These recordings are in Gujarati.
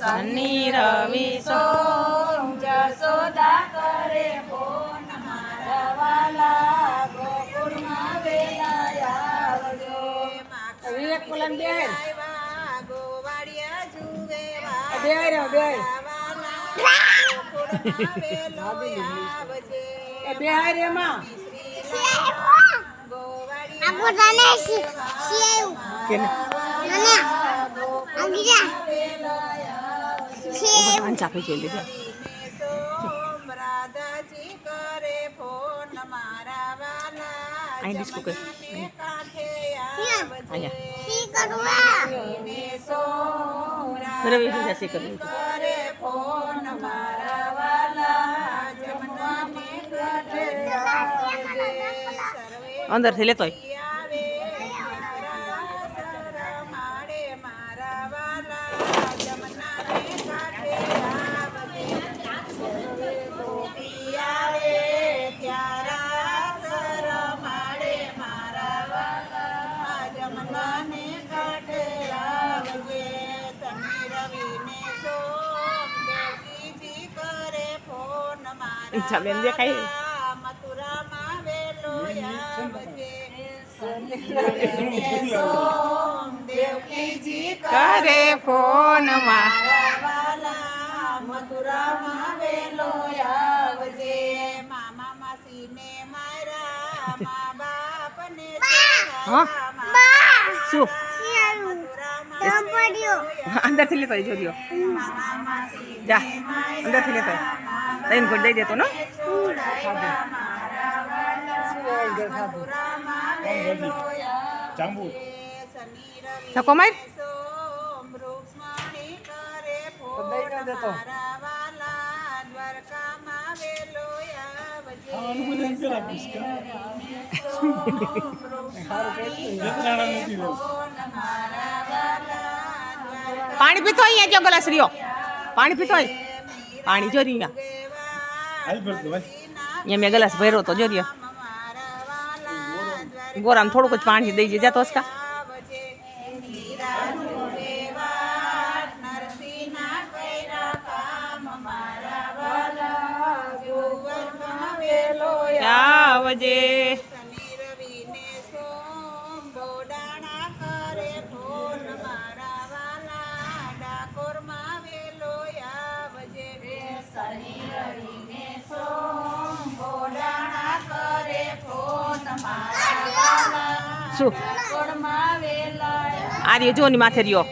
શનિ રવિ સોમ જસોદા કરે ફોન મારા વાલા ગોકુળમાં આવજો. વિવેક. કેને. પાંચ આપી જોઈ લીધા. રાધાજી કરે? ફોન મારા વાલા અહીં ડિસ્કો કર? અહીંયા. રવિ પૂજા શી કરવી અંદરથી લેતોય બેન દેખાય કરે ફોન મથુરામાં વેલો આવજે મામા માસીને મારા મા બાપને હા? શું અંદરથી લેતો જોજો જા અંદરથી લેતો તઈને કોઈ દઈ દેતો ને? ધક્કો માર. પાણી પીતો અહીંયા ગલાસ રહ્યો. પાણી પીતો પાણી જો ભાઈ અહીંયા મેં ગલાસ ભર્યો તો જો રહ્યો ગોરામ થોડુંક જ પાણી દઈ જજા તો હસકા આવજે શું આ રહ્યો જો ની માથે રહ્યો.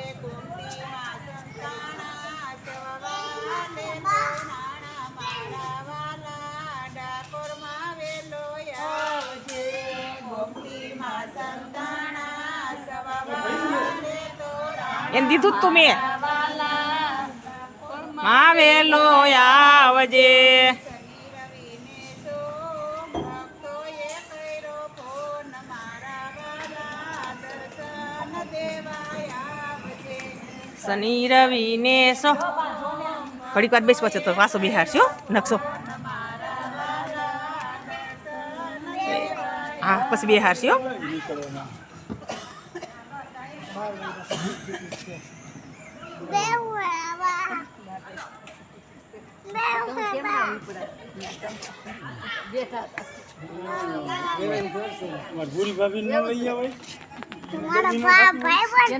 વાલા વેલો એને દીધું તું મેં. વાલા આવેલો આવજે. શનિ રવિ ને સો ઘડીક વાર બેસ પછી તો વાસો બિહાર છો નકશો હા, પછી બિહાર છો Dewa. Dewa. અમારે ભૂરી ભાભી